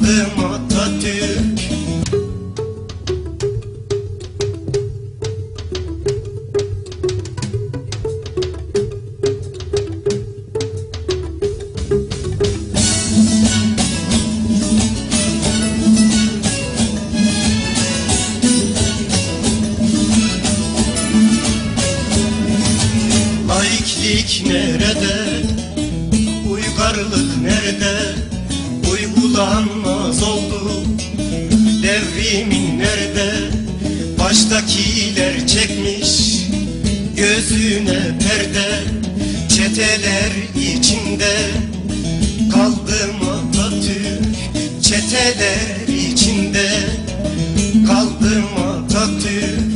kaldım Atatürk Laiklik nerede? Uygarlık nerede? Uygulanmaz oldu evimin nerede Baştakiler çekmiş gözüne perde Çeteler içinde kaldım Atatürk Çeteler içinde kaldım Atatürk.